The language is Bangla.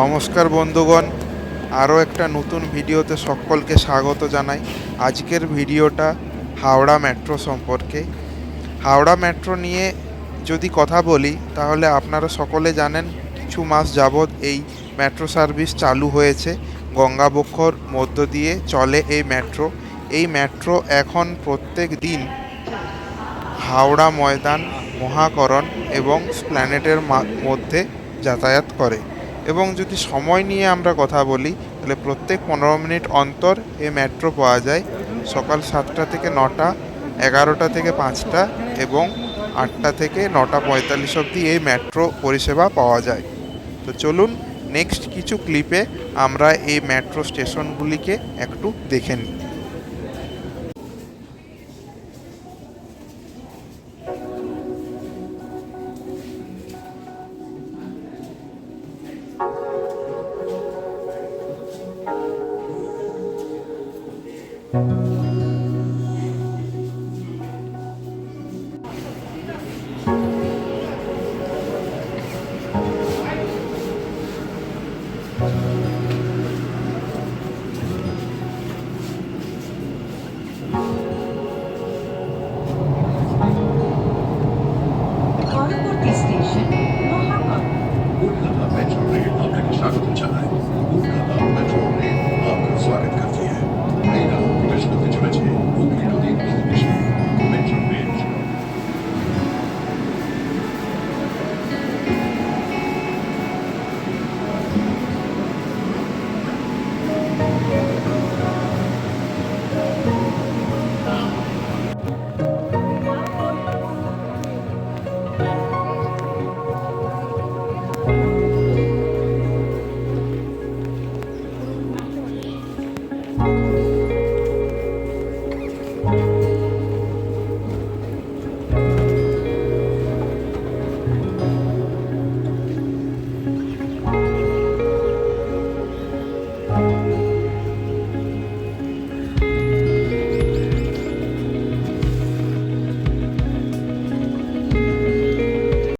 নমস্কার বন্ধুগণ, আরও একটা নতুন ভিডিওতে সকলকে স্বাগত জানাই। আজকের ভিডিওটা হাওড়া মেট্রো সম্পর্কে। হাওড়া মেট্রো নিয়ে যদি কথা বলি, তাহলে আপনারা সকলে জানেন কিছু মাস যাবৎ এই মেট্রো সার্ভিস চালু হয়েছে। গঙ্গাবক্ষর মধ্য দিয়ে চলে এই মেট্রো। এই মেট্রো এখন প্রত্যেক দিন হাওড়া ময়দান, মহাকরণ এবং স্প্ল্যানেটের মধ্যে যাতায়াত করে। এবং যদি সময় নিয়ে আমরা কথা বলি, তাহলে প্রত্যেক পনেরো মিনিট অন্তর এই মেট্রো পাওয়া যায়। সকাল সাতটা থেকে নটা, এগারোটা থেকে পাঁচটা এবং আটটা থেকে নটা পঁয়তাল্লিশ অবধি এই মেট্রো পরিষেবা পাওয়া যায়। তো চলুন নেক্সট কিছু ক্লিপে আমরা এই মেট্রো স্টেশনগুলিকে একটু দেখে নিই। Station.